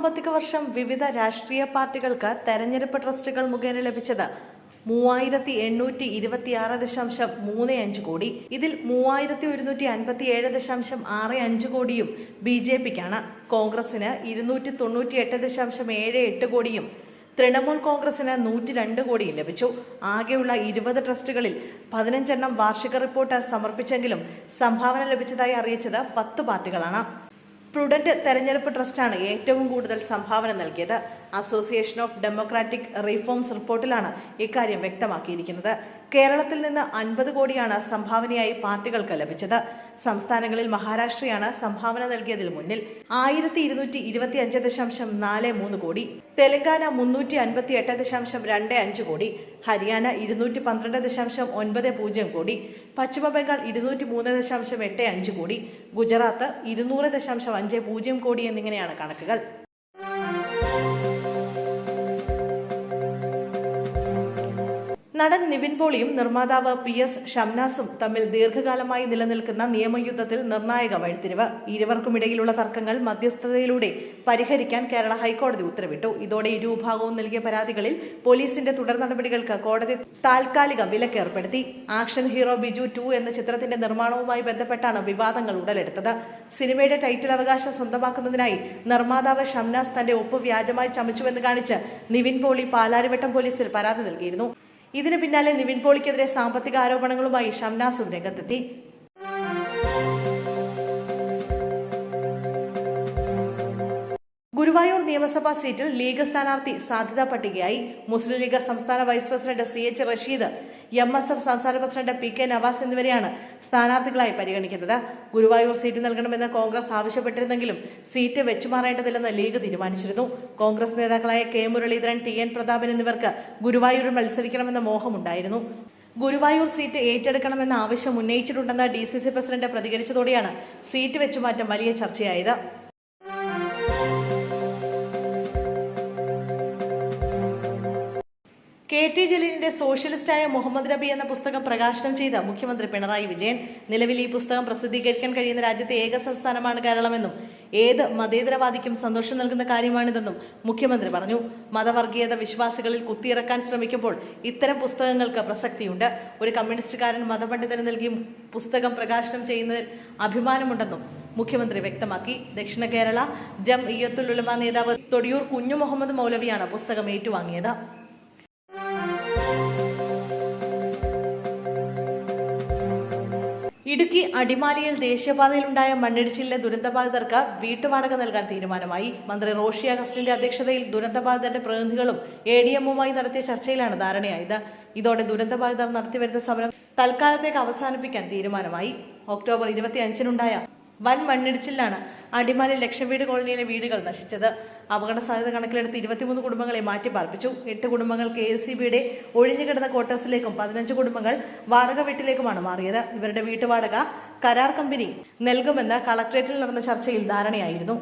സാമ്പത്തിക വർഷം വിവിധ രാഷ്ട്രീയ പാർട്ടികൾക്ക് തെരഞ്ഞെടുപ്പ് ട്രസ്റ്റുകൾ മുഖേന ലഭിച്ചത് മൂവായിരത്തി എണ്ണൂറ്റി ഇരുപത്തിയാറ് ദശാംശം മൂന്ന് അഞ്ച് കോടി. ഇതിൽ മൂവായിരത്തി ഒരുന്നൂറ്റി അൻപത്തി ഏഴ് ദശാംശം ആറ് അഞ്ച് കോടിയും ബി ജെ പിക്കാണ്. കോൺഗ്രസിന് ഇരുന്നൂറ്റി തൊണ്ണൂറ്റി എട്ട് ദശാംശം ഏഴ് എട്ട് കോടിയും തൃണമൂൽ കോൺഗ്രസിന് നൂറ്റി രണ്ട് കോടിയും ലഭിച്ചു. ആകെയുള്ള ഇരുപത് ട്രസ്റ്റുകളിൽ പതിനഞ്ചെണ്ണം വാർഷിക റിപ്പോർട്ട് സമർപ്പിച്ചെങ്കിലും സംഭാവന ലഭിച്ചതായി അറിയിച്ചത് പത്ത് പാർട്ടികളാണ്. പ്രുഡന്റ് തെരഞ്ഞെടുപ്പ് ട്രസ്റ്റാണ് ഏറ്റവും കൂടുതൽ സംഭാവന നൽകിയത്. അസോസിയേഷൻ ഓഫ് ഡെമോക്രാറ്റിക് റിഫോംസ് റിപ്പോർട്ടിലാണ് ഇക്കാര്യം വ്യക്തമാക്കിയിരിക്കുന്നത്. കേരളത്തിൽ നിന്ന് അൻപത് കോടിയാണ് സംഭാവനയായി പാർട്ടികൾക്ക് ലഭിച്ചത്. സംസ്ഥാനങ്ങളിൽ മഹാരാഷ്ട്രയാണ് സംഭാവന നൽകിയതിൽ മുന്നിൽ. ആയിരത്തി ഇരുന്നൂറ്റി ഇരുപത്തി അഞ്ച് ദശാംശം നാല് മൂന്ന് കോടി തെലങ്കാന മുന്നൂറ്റി അൻപത്തി എട്ട് ദശാംശം രണ്ട് അഞ്ച് കോടി ഹരിയാന ഇരുന്നൂറ്റി പന്ത്രണ്ട് ദശാംശം ഒൻപത് പൂജ്യം കോടി പശ്ചിമ ബംഗാൾ ഇരുന്നൂറ്റി മൂന്ന് ദശാംശം എട്ട് അഞ്ച് കോടി ഗുജറാത്ത് ഇരുന്നൂറ് ദശാംശം അഞ്ച് പൂജ്യം കോടി എന്നിങ്ങനെയാണ് കണക്കുകൾ. നടൻ നിവിൻ പോളിയും നിർമ്മാതാവ് പി എസ് ഷംനാസും തമ്മിൽ ദീർഘകാലമായി നിലനിൽക്കുന്ന നിയമയുദ്ധത്തിൽ നിർണായക വഴിത്തിരിവ്. ഇരുവർക്കുമിടയിലുള്ള തർക്കങ്ങൾ മധ്യസ്ഥതയിലൂടെ പരിഹരിക്കാൻ കേരള ഹൈക്കോടതി ഉത്തരവിട്ടു. ഇതോടെ ഇരുവിഭാഗവും നൽകിയ പരാതികളിൽ പോലീസിന്റെ തുടർ നടപടികൾക്ക് കോടതി താൽക്കാലിക വിലക്കേർപ്പെടുത്തി. ആക്ഷൻ ഹീറോ ബിജു ടു എന്ന ചിത്രത്തിന്റെ നിർമ്മാണവുമായി ബന്ധപ്പെട്ടാണ് വിവാദങ്ങൾ ഉടലെടുത്തത്. സിനിമയുടെ ടൈറ്റിൽ അവകാശം സ്വന്തമാക്കുന്നതിനായി നിർമ്മാതാവ് ഷംനാസ് തന്റെ ഒപ്പ് വ്യാജമായി ചമച്ചുവെന്ന് കാണിച്ച് നിവിൻ പോളി പാലാരിവട്ടം പോലീസിൽ പരാതി നൽകിയിരുന്നു. ഇതിന് പിന്നാലെ നിവിൻ പോളിക്കെതിരെ സാമ്പത്തിക ആരോപണങ്ങളുമായി ഷംനാസും രംഗത്തെത്തി. ഗുരുവായൂർ നിയമസഭാ സീറ്റിൽ ലീഗ് സ്ഥാനാർത്ഥി സാധ്യതാ പട്ടികയായി. മുസ്ലിം ലീഗ് സംസ്ഥാന vice president C H Rasheed M S F സംസ്ഥാന പ്രസിഡന്റ് പി കെ നവാസ് എന്നിവരെയാണ് സ്ഥാനാർത്ഥികളായി പരിഗണിക്കുന്നത്. ഗുരുവായൂർ സീറ്റ് നൽകണമെന്ന് കോൺഗ്രസ് ആവശ്യപ്പെട്ടിരുന്നെങ്കിലും സീറ്റ് വെച്ചുമാറേണ്ടതില്ലെന്ന് ലീഗ് തീരുമാനിച്ചിരുന്നു. കോൺഗ്രസ് നേതാക്കളായ K Muraleedharan T N Prathapan എന്നിവർക്ക് ഗുരുവായൂരിൽ മത്സരിക്കണമെന്ന മോഹമുണ്ടായിരുന്നു. ഗുരുവായൂർ സീറ്റ് ഏറ്റെടുക്കണമെന്ന ആവശ്യം ഉന്നയിച്ചിട്ടുണ്ടെന്ന് ഡി സി സി പ്രസിഡന്റ് പ്രതികരിച്ചതോടെയാണ് സീറ്റ് വെച്ചുമാറ്റം വലിയ ചർച്ചയായത്. കെ ടി ജലീലിന്റെ സോഷ്യലിസ്റ്റായ മുഹമ്മദ് നബി എന്ന പുസ്തകം പ്രകാശനം ചെയ്ത മുഖ്യമന്ത്രി പിണറായി വിജയൻ നിലവിൽ ഈ പുസ്തകം പ്രസിദ്ധീകരിക്കാൻ കഴിയുന്ന രാജ്യത്തെ ഏക സംസ്ഥാനമാണ് കേരളമെന്നും ഏത് മതേതരവാദിക്കും സന്തോഷം നൽകുന്ന കാര്യമാണിതെന്നും മുഖ്യമന്ത്രി പറഞ്ഞു. മതവർഗീയത വിശ്വാസികളിൽ കുത്തിയിറക്കാൻ ശ്രമിക്കുമ്പോൾ ഇത്തരം പുസ്തകങ്ങൾക്ക് പ്രസക്തിയുണ്ട്. ഒരു കമ്മ്യൂണിസ്റ്റുകാരൻ മതപണ്ഡിതന് നൽകിയ പുസ്തകം പ്രകാശനം ചെയ്യുന്നതിൽ അഭിമാനമുണ്ടെന്നും മുഖ്യമന്ത്രി വ്യക്തമാക്കി. ദക്ഷിണ കേരള ജം ഇയ്യത്തുൽ ഉലമ നേതാവ് തൊടിയൂർ കുഞ്ഞു മുഹമ്മദ് മൗലവിയാണ് പുസ്തകം ഏറ്റുവാങ്ങിയത്. ഇടുക്കി അടിമാലിയിൽ ദേശീയപാതയിലുണ്ടായ മണ്ണിടിച്ചിലിലെ ദുരന്തബാധിതർക്ക് വീട്ടുവാടക നൽകാൻ തീരുമാനമായി. മന്ത്രി റോഷി അഗസ്റ്റിന്റെ അധ്യക്ഷതയിൽ ദുരന്തബാധിതരുടെ പ്രതിനിധികളും എ ഡി എമ്മുമായി നടത്തിയ ചർച്ചയിലാണ് ധാരണയായത്. ഇതോടെ ദുരന്തബാധിതർ നടത്തിവരുന്ന സമരം തൽക്കാലത്തേക്ക് അവസാനിപ്പിക്കാൻ തീരുമാനമായി. ഒക്ടോബർ ഇരുപത്തി അഞ്ചിനുണ്ടായ വൻ മണ്ണിടിച്ചിലാണ് അടിമാലി ലക്ഷവീട് കോളനിയിലെ വീടുകൾ നശിച്ചത്. അപകട സാധ്യത കണക്കിലെടുത്ത് ഇരുപത്തിമൂന്ന് കുടുംബങ്ങളെ മാറ്റി പാർപ്പിച്ചു. എട്ട് കുടുംബങ്ങൾ കെ എസ് സി ബിയുടെ ഒഴിഞ്ഞുകിടന്ന ക്വാർട്ടേഴ്സിലേക്കും പതിനഞ്ച് കുടുംബങ്ങൾ വാടക വീട്ടിലേക്കുമാണ് മാറിയത്. ഇവരുടെ വീട്ടുവാടക കരാർ കമ്പനി നൽകുമെന്ന് കളക്ട്രേറ്റിൽ നടന്ന ചർച്ചയിൽ ധാരണയായിരുന്നു.